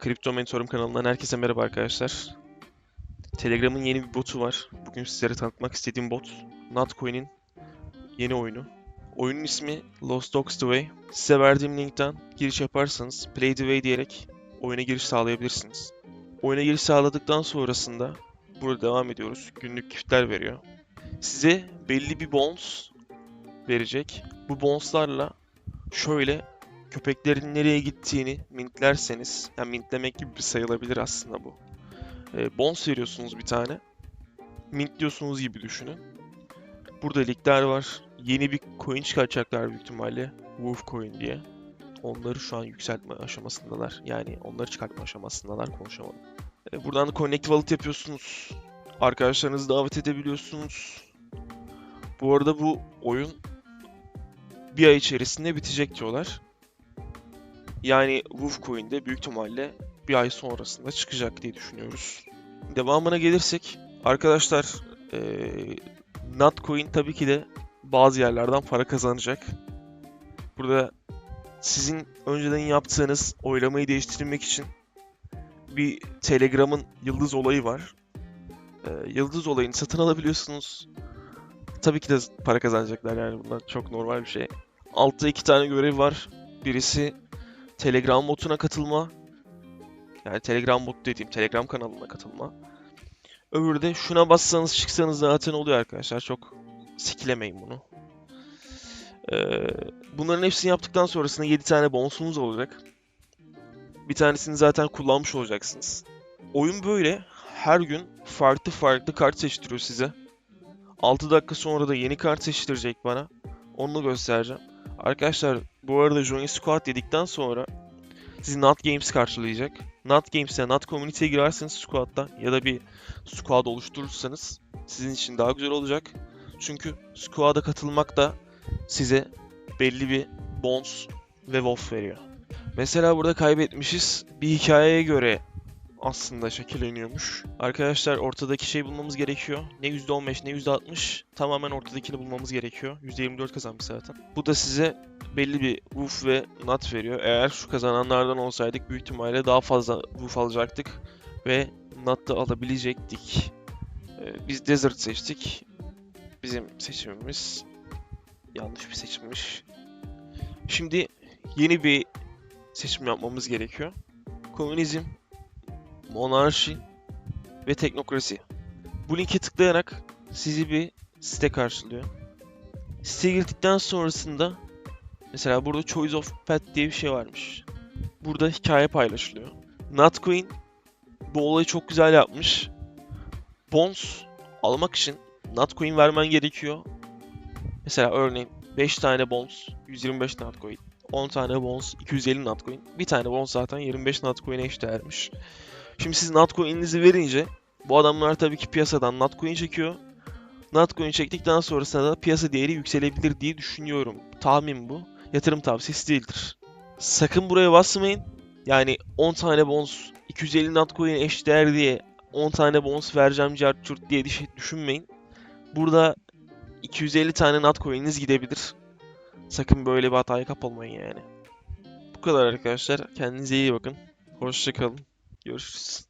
Kripto Mentorum kanalından herkese merhaba arkadaşlar. Telegram'ın yeni bir botu var. Bugün sizlere tanıtmak istediğim bot, Notcoin'in yeni oyunu. Oyunun ismi Lost Dogs The Way. Size verdiğim linkten giriş yaparsanız Play The Way diyerek oyuna giriş sağlayabilirsiniz. Oyuna giriş sağladıktan sonrasında burada devam ediyoruz. Günlük giftler veriyor. Size belli bir bonus verecek. Bu bonuslarla şöyle köpeklerin nereye gittiğini mintlerseniz, yani mintlemek gibi bir sayılabilir aslında bu. E, bonus veriyorsunuz bir tane. Mintliyorsunuz gibi düşünün. Burada ligler var. Yeni bir coin çıkartacaklar büyük ihtimalle. Wolf Coin diye. Onları şu an yükseltme aşamasındalar. Yani onları çıkartma aşamasındalar konuşamadım. E, buradan da Connect Wallet yapıyorsunuz. Arkadaşlarınızı davet edebiliyorsunuz. Bu arada bu oyun bir ay içerisinde bitecek diyorlar. Yani WolfCoin'de büyük ihtimalle bir ay sonrasında çıkacak diye düşünüyoruz. Devamına gelirsek arkadaşlar eee Notcoin tabii ki de bazı yerlerden para kazanacak. Burada sizin önceden yaptığınız oylamayı değiştirmek için bir Telegram'ın yıldız olayı var. Eee, yıldız olayını satın alabiliyorsunuz. Tabii ki de para kazanacaklar yani bunlar çok normal bir şey. Altta iki tane görev var. Birisi Telegram botuna katılma. Yani Telegram bot dediğim Telegram kanalına katılma. Öbürü de şuna bassanız çıksanız zaten oluyor arkadaşlar. Çok sikilemeyin bunu. Ee, bunların hepsini yaptıktan sonrasında 7 tane bonusunuz olacak. Bir tanesini zaten kullanmış olacaksınız. Oyun böyle. Her gün farklı farklı kart seçtiriyor size. 6 dakika sonra da yeni kart seçtirecek bana. Onu göstereceğim. Arkadaşlar bu arada Join Squad dedikten sonra sizi Not Games karşılayacak. Not Games'e, Not Community'ye girerseniz Squad'da ya da bir Squad oluşturursanız sizin için daha güzel olacak. Çünkü Squad'a katılmak da size belli bir bonus ve WoW veriyor. Mesela burada kaybetmişiz. Bir hikayeye göre aslında şekilleniyormuş. Arkadaşlar ortadaki şey bulmamız gerekiyor. Ne %15 ne %60 tamamen ortadakini bulmamız gerekiyor. %24 kazanmış zaten. Bu da size belli bir woof ve nut veriyor. Eğer şu kazananlardan olsaydık büyük ihtimalle daha fazla woof alacaktık ve nut da alabilecektik. Ee, biz desert seçtik. Bizim seçimimiz yanlış bir seçimmiş. Şimdi yeni bir seçim yapmamız gerekiyor. Komünizm, monarşi ve teknokrasi. Bu linke tıklayarak sizi bir site karşılıyor. Siteye girdikten sonrasında mesela burada Choice of Pet diye bir şey varmış. Burada hikaye paylaşılıyor. Notcoin bu olayı çok güzel yapmış. Bonds almak için Notcoin vermen gerekiyor. Mesela örneğin 5 tane bonds 125 Notcoin. 10 tane bonds 250 Notcoin. Bir tane bonds zaten 25 Notcoin'e eşdeğermiş. Şimdi siz Notcoin'inizi verince bu adamlar tabii ki piyasadan Notcoin çekiyor. Notcoin çektikten sonrasında da piyasa değeri yükselebilir diye düşünüyorum. Tahmin bu. Yatırım tavsiyesi değildir. Sakın buraya basmayın. Yani 10 tane bonus 250 Notcoin eşdeğer diye 10 tane bonus vereceğim cart curt diye düşünmeyin. Burada 250 tane Notcoin'iniz gidebilir. Sakın böyle bir hataya kapılmayın yani. Bu kadar arkadaşlar. Kendinize iyi bakın. Hoşçakalın. Görüşürüz.